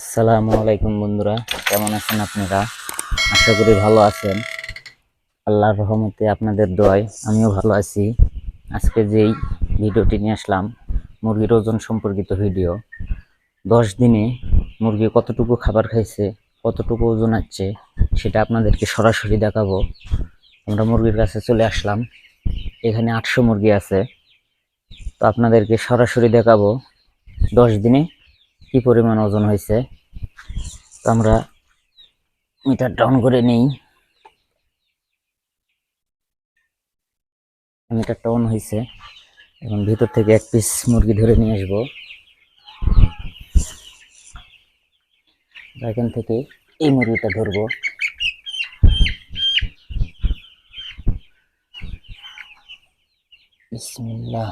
আসসালামু আলাইকুম বন্ধুরা, কেমন আছেন আপনারা? আশা করি ভালো আছেন। আল্লাহর রহমতে আপনাদের দোয়ায় আমিও ভালো আছি। আজকে যেই ভিডিওটি নিয়ে আসলাম, মুরগির ওজন সম্পর্কিত ভিডিও। দশ দিনে মুরগি কতটুকু খাবার খাইছে, কতটুকু ওজন আছে, সেটা আপনাদেরকে সরাসরি দেখাবো। আমরা মুরগির কাছে চলে আসলাম, এখানে আটশো মুরগি আছে। তো আপনাদেরকে সরাসরি দেখাবো, দশ দিনে কি পরিমাণ ওজন হয়েছে, তো আমরা মিটার ডাউন করে নেই। মিটারটা অন হয়েছে, এখন ভিতর থেকে এক পিস মুরগি ধরে নিয়ে আসব। এখান থেকে এই মুরগিটা ধরবো। বিসমিল্লাহ।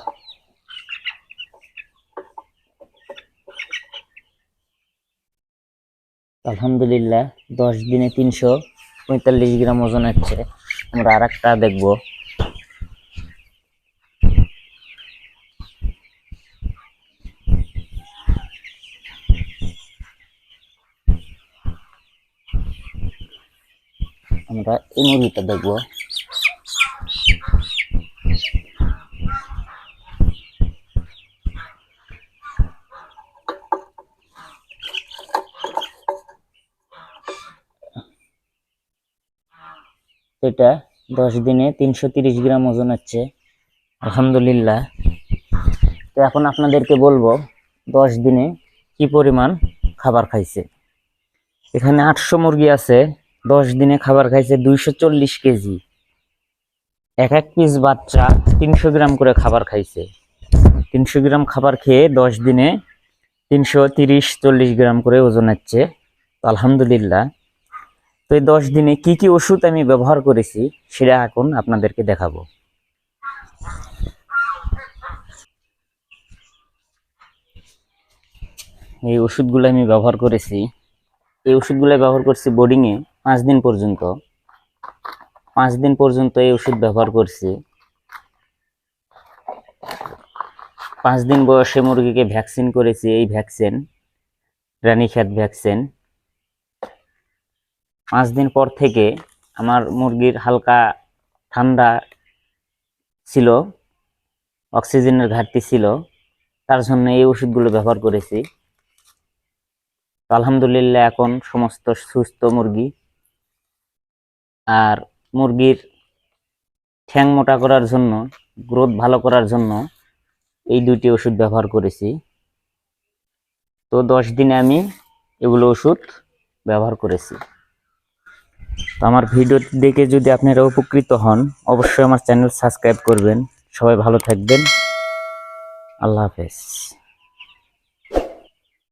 আলহামদুলিল্লাহ, দশ দিনে তিনশো পঁয়তাল্লিশ গ্রাম ওজন হচ্ছে। আমরা আর একটা দেখব। আমরা এই মুরগিটা দেখব। এটা দশ দিনে তিনশো তিরিশ গ্রাম ওজন হচ্ছে। আলহামদুলিল্লাহ। তো এখন আপনাদেরকে বলব, দশ দিনে কি পরিমাণ খাবার খাইছে। এখানে আটশো মুরগি আছে, দশ দিনে খাবার খাইছে দুইশো চল্লিশ কেজি। এক এক পিস বাচ্চা তিনশো গ্রাম করে খাবার খাইছে। তিনশো গ্রাম খাবার খেয়ে দশ দিনে তিনশো তিরিশ চল্লিশ গ্রাম করে ওজন হচ্ছে। আলহামদুলিল্লাহ। তো এই দশ দিনে কি কি ওষুধ আমি ব্যবহার করেছি সেটা এখন আপনাদেরকে দেখাবো। এই ওষুধগুলো আমি ব্যবহার করেছি। এই ওষুধগুলো ব্যবহার করছি বোর্ডিংয়ে পাঁচ দিন পর্যন্ত। পাঁচ দিন পর্যন্ত এই ওষুধ ব্যবহার করছি। পাঁচ দিন বয়সে মুরগিকে ভ্যাকসিন করেছি, এই ভ্যাকসিন, রানীক্ষেত ভ্যাকসিন। পাঁচ দিন পর থেকে আমার মুরগির হালকা ঠান্ডা ছিল, অক্সিজেনের ঘাটতি ছিল, তার জন্য এই ওষুধগুলো ব্যবহার করেছি। তো আলহামদুলিল্লাহ এখন সমস্ত সুস্থ মুরগি। আর মুরগির ঠ্যাং মোটা করার জন্য, গ্রোথ ভালো করার জন্য এই দুটি ওষুধ ব্যবহার করেছি। তো দশ দিনে আমি এগুলো ওষুধ ব্যবহার করেছি। তো আমার ভিডিও দেখে যদি আপনারা উপকৃত হন, অবশ্যই আমার চ্যানেল সাবস্ক্রাইব করবেন। সবাই ভালো থাকবেন। আল্লাহ হাফেজ।